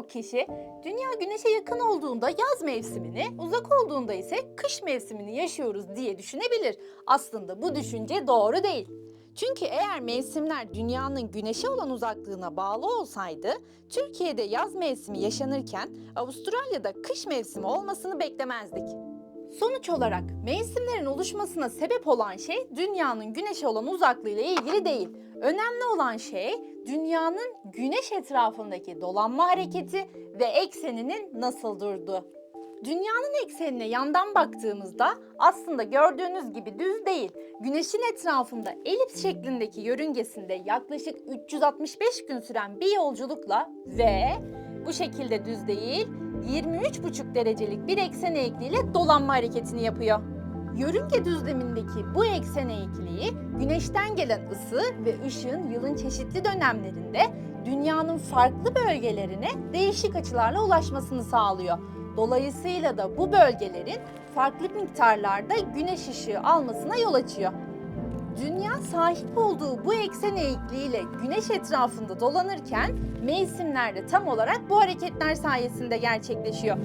birçok kişi dünya güneşe yakın olduğunda yaz mevsimini, uzak olduğunda ise kış mevsimini yaşıyoruz diye düşünebilir. Aslında bu düşünce doğru değil. Çünkü eğer mevsimler dünyanın güneşe olan uzaklığına bağlı olsaydı, Türkiye'de yaz mevsimi yaşanırken Avustralya'da kış mevsimi olmasını beklemezdik. Sonuç olarak mevsimlerin oluşmasına sebep olan şey dünyanın güneşe olan uzaklığıyla ilgili değil. Önemli olan şey dünyanın güneş etrafındaki dolanma hareketi ve ekseninin nasıl durduğu. Dünyanın eksenine yandan baktığımızda aslında gördüğünüz gibi düz değil. Güneşin etrafında elips şeklindeki yörüngesinde yaklaşık 365 gün süren bir yolculukla ve bu şekilde düz değil 23,5 derecelik bir eksen eğikliğiyle dolanma hareketini yapıyor. Yörünge düzlemindeki bu eksen eğikliği güneşten gelen ısı ve ışığın yılın çeşitli dönemlerinde dünyanın farklı bölgelerine değişik açılarla ulaşmasını sağlıyor. Dolayısıyla da bu bölgelerin farklı miktarlarda güneş ışığı almasına yol açıyor. Dünya sahip olduğu bu eksen eğikliğiyle güneş etrafında dolanırken mevsimler de tam olarak bu hareketler sayesinde gerçekleşiyor.